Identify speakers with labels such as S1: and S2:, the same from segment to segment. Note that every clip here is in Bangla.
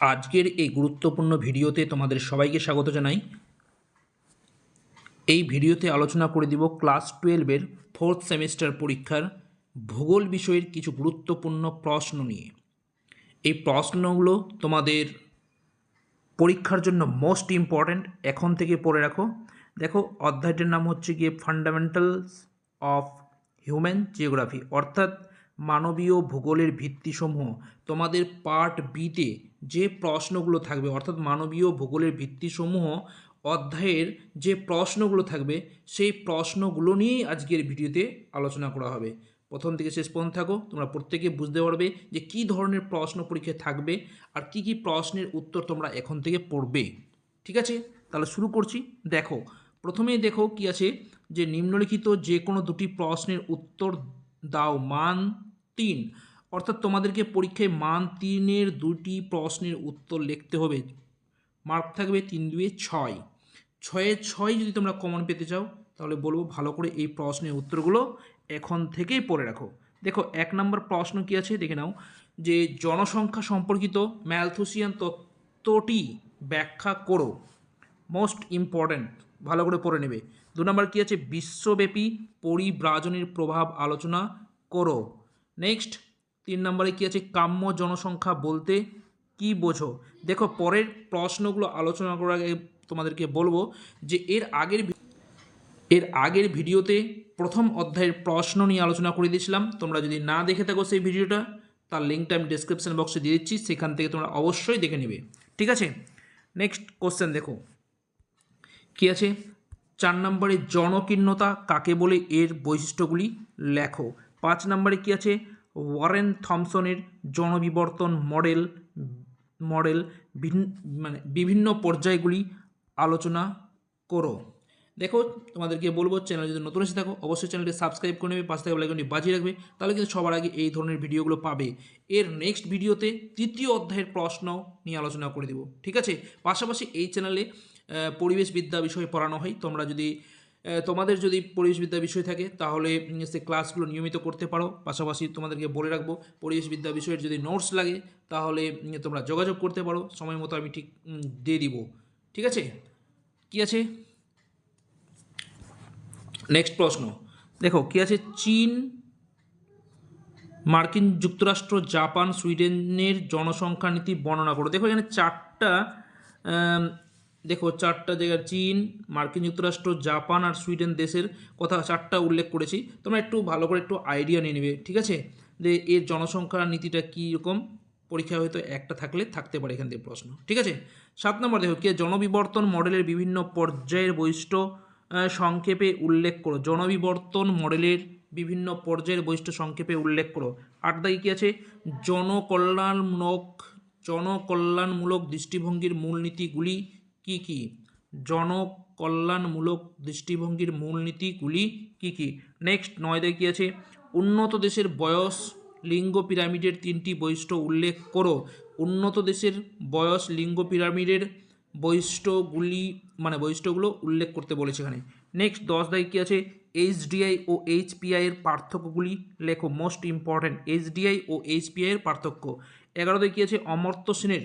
S1: আজকের এই গুরুত্বপূর্ণ ভিডিওতে তোমাদের সবাইকে স্বাগত জানাই। এই ভিডিওতে আলোচনা করে দিব ক্লাস টুয়েলভের ফোর্থ সেমিস্টার পরীক্ষার ভূগোল বিষয়ের কিছু গুরুত্বপূর্ণ প্রশ্ন নিয়ে। এই প্রশ্নগুলো তোমাদের পরীক্ষার জন্য মোস্ট ইম্পর্ট্যান্ট এখন থেকে পড়ে রাখো। দেখো, অধ্যায়টির নাম হচ্ছে গিয়ে ফান্ডামেন্টালস অফ হিউম্যান জিওগ্রাফি অর্থাৎ মানবীয় ভূগোলের ভিত্তিসমূহ, তোমাদের পার্ট বিতে যে প্রশ্নগুলো থাকবে, অর্থাৎ মানবীয় ভূগোলের ভিত্তিসমূহ অধ্যায়ের যে প্রশ্নগুলো থাকবে, সেই প্রশ্নগুলো নিয়েই আজকের ভিডিওতে আলোচনা করা হবে। প্রথম থেকে শেষ পর্যন্ত থাকো, তোমরা প্রত্যেকে বুঝতে পারবে যে কী ধরনের প্রশ্ন পরীক্ষায় থাকবে আর কি কি প্রশ্নের উত্তর তোমরা এখন থেকে পড়বে। ঠিক আছে? তাহলে শুরু করছি। দেখো, প্রথমেই দেখো কি আছে যে নিম্নলিখিত যে কোনো দুটি প্রশ্নের উত্তর দাও, মান তিন। অর্থাৎ তোমাদেরকে পরীক্ষায় মান তিনের দুটি প্রশ্নের উত্তর লিখতে হবে। মার্ক থাকবে তিন দুয়ে ছয়। ছয়ে ছয় যদি তোমরা কমন পেতে চাও, তাহলে বলব ভালো করে এই প্রশ্নের উত্তরগুলো এখন থেকেই পড়ে রাখো। দেখো, এক নম্বর প্রশ্ন কি আছে? দেখে নাও। যে জনসংখ্যা সম্পর্কিত ম্যালথুসিয়ান তত্ত্বটি ব্যাখ্যা করো। মোস্ট ইম্পর্ট্যান্ট ভালো করে পড়ে নেবে। দু নম্বর কী আছে? বিশ্বব্যাপী পরিব্রাজনের প্রভাব আলোচনা করো। নেক্সট তিন নম্বরে কী আছে? কাম্য জনসংখ্যা বলতে কি বোঝো? দেখো, পরের প্রশ্নগুলো আলোচনা করার আগে তোমাদেরকে বলব যে এর আগের এর আগের ভিডিওতে প্রথম অধ্যায়ের প্রশ্ন নিয়ে আলোচনা করে দিয়েছিলাম। তোমরা যদি না দেখে থাকো সেই ভিডিওটা, তার লিঙ্কটা আমি ডিসক্রিপশন বক্সে দিয়ে দিচ্ছি, সেখান থেকে তোমরা অবশ্যই দেখে নেবে। ঠিক আছে? নেক্সট কোশ্চেন দেখো। কি আছে? চার নম্বরে জনকীর্ণতা কাকে বলে? এর বৈশিষ্ট্যগুলি লেখো। পাঁচ নম্বরে কি আছে? ওয়ারেন থমসনের জনবিবর্তন মডেল মডেল মানে বিভিন্ন পর্যায়গুলি আলোচনা করো। দেখো তোমাদেরকে বলব চ্যানেল যদি নতুন এসে থাকো অবশ্যই চ্যানেলটি সাবস্ক্রাইব করে নেবে পাশে থাকা লাইকনটি বাজিয়ে রাখবে তাহলে কিন্তু সবার আগে এই ধরনের ভিডিওগুলো পাবে। এর নেক্সট ভিডিওতে তৃতীয় অধ্যায়ের প্রশ্ন নিয়ে আলোচনা করে দেবো ঠিক আছে? পাশাপাশি এই চ্যানেলে আহ, পরিবেশবিদ্যা বিষয়ে পড়ানো হয় তোমরা যদি তোমাদের যদি পরিবেশবিদ্যা বিষয় থাকে, তাহলে সে ক্লাসগুলো নিয়মিত করতে পারো। পাশাপাশি তোমাদেরকে বলে রাখব, পরিবেশবিদ্যা বিষয়ের যদি নোটস লাগে, তাহলে তোমরা যোগাযোগ করতে পারো। সময় মতো আমি ঠিক দিয়ে দিব। ঠিক আছে? কি আছে? নেক্সট প্রশ্ন। দেখো, কি আছে? চীন, মার্কিন যুক্তরাষ্ট্র, জাপান, সুইডেনের জনসংখ্যা নীতি বর্ণনা করো। দেখো, এখানে চারটা দেখো, চারটা জায়গা চীন, মার্কিন যুক্তরাষ্ট্র, জাপান আর সুইডেন দেশের কথা চারটা উল্লেখ করেছি। তোমরা একটু ভালো করে একটু আইডিয়া নিয়ে নেবে, ঠিক আছে? যে এর জনসংখ্যা নীতিটা কী রকম? পরীক্ষা হয়তো একটা থাকলে থাকতে পারে এখান থেকে প্রশ্ন, ঠিক আছে? সাত নম্বর দেখো, কি জনবিবর্তন মডেলের বিভিন্ন পর্যায়ের বৈশিষ্ট্য সংক্ষেপে উল্লেখ করো। জনবিবর্তন মডেলের বিভিন্ন পর্যায়ের বৈশিষ্ট্য সংক্ষেপে উল্লেখ করো। আট দাগে কী আছে? জনকল্যাণমূলক জনকল্যাণমূলক দৃষ্টিভঙ্গির মূলনীতিগুলি কি কি? জনকল্যাণমূলক দৃষ্টিভঙ্গির মূলনীতিগুলি কি কি? নেক্সট নয় দাগে কী আছে? উন্নত দেশের বয়স লিঙ্গ পিরামিডের তিনটি বৈশিষ্ট্য উল্লেখ করো। উন্নত দেশের বয়স লিঙ্গ পিরামিডের বৈশিষ্ট্যগুলি মানে বৈশিষ্ট্যগুলো উল্লেখ করতে বলেছে এখানে। নেক্সট দশ দায় কী আছে? এইচডিআই ও এইচপিআই এর পার্থক্যগুলি লেখো। মোস্ট ইম্পর্ট্যান্ট এইচডিআই ও এইচপিআই এর পার্থক্য। এগারো দায় কী আছে? অমর্ত্য সেনের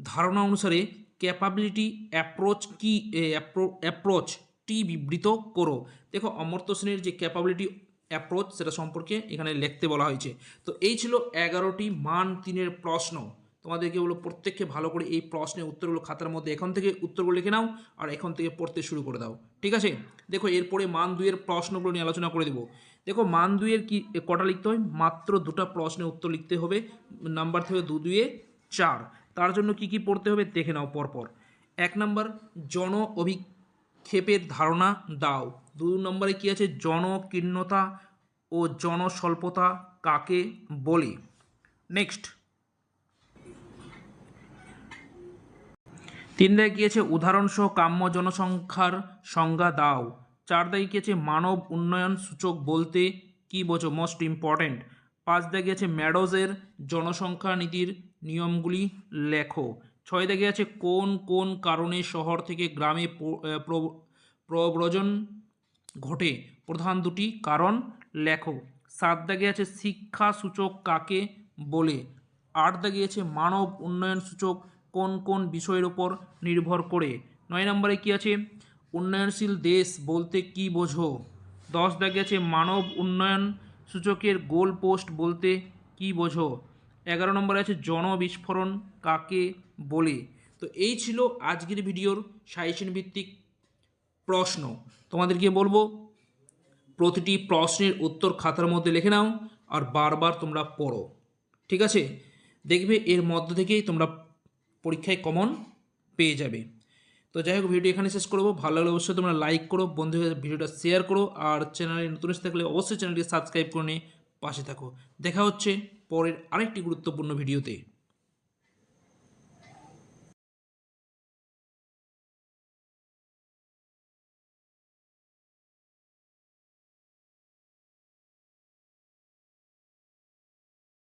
S1: ধারণা অনুসারে ক্যাপাবিলিটি অ্যাপ্রোচ কি অ্যাপ্রোচ টি বিবৃত করো। দেখো, অমর্ত্য সেনের যে ক্যাপাবিলিটি অ্যাপ্রোচ সেটা সম্পর্কে এখানে লিখতে বলা হয়েছে। তো এই ছিল এগারোটি মান তিনের প্রশ্ন। তোমাদেরকে বলো, প্রত্যেককে ভালো করে এই প্রশ্নের উত্তরগুলো খাতার মধ্যে এখন থেকে উত্তরগুলো লিখে নাও, আর এখন থেকে পড়তে শুরু করে দাও। ঠিক আছে? দেখো, এরপরে মান দুইয়ের প্রশ্নগুলো নিয়ে আলোচনা করে দেবো। দেখো, মান দুইয়ের কি, কটা লিখতে হয়? মাত্র দুটো প্রশ্নের উত্তর লিখতে হবে। নাম্বার থেকে দু দুয়ে চার। তার জন্য কি কি পড়তে হবে দেখে নাও পরপর। এক নম্বর, জন অভিক্ষেপের ধারণা দাও। দু নম্বরে কি আছে? জনকীর্ণতা ও জনস্বল্পতা কাকে বলে? নেক্সট তিন দায় গিয়েছে উদাহরণসহ কাম্য জনসংখ্যার সংজ্ঞা দাও। চার দায় গিয়েছে মানব উন্নয়ন সূচক বলতে কি বোঝো? মোস্ট ইম্পর্ট্যান্ট পাঁচ দায় গিয়েছে ম্যাডোজের জনসংখ্যা নীতির নিয়মগুলি লেখো। ছয় দাগে আছে কোন কোন কারণে শহর থেকে গ্রামে প্রব্রজন ঘটে। প্রধান দুটি কারণ লেখো। সাত দাগে আছে শিক্ষা সূচক কাকে বলে? আট দাগিয়েছে মানব উন্নয়ন সূচক কোন কোন বিষয়ের উপর নির্ভর করে? নয় নম্বরে কী আছে? উন্নয়নশীল দেশ বলতে কি বোঝো? দশ দাগে আছে মানব উন্নয়ন সূচকের গোল পোস্ট বলতে কি বোঝো? এগারো নম্বরে আছে জনবিস্ফোরণ কাকে বলে? তো এই ছিল আজকের ভিডিওর সাইশন ভিত্তিক প্রশ্ন। তোমাদেরকে বলব, প্রতিটি প্রশ্নের উত্তর খাতার মধ্যে লিখে নাও আর বারবার তোমরা পড়ো। ঠিক আছে? দেখবে এর মধ্য থেকেই তোমরা পরীক্ষায় কমন পেয়ে যাবে। তো যাই হোক ভিডিও এখানে শেষ করব। ভালো লাগলে অবশ্যই তোমরা লাইক করো, বন্ধুদের ভিডিওটা শেয়ার করো, আর চ্যানেলে নতুন এসে থাকলে অবশ্যই চ্যানেলটি সাবস্ক্রাইব করে নিয়ে পাশে থাকো। দেখা হচ্ছে পরের আরেকটি গুরুত্বপূর্ণ ভিডিওতে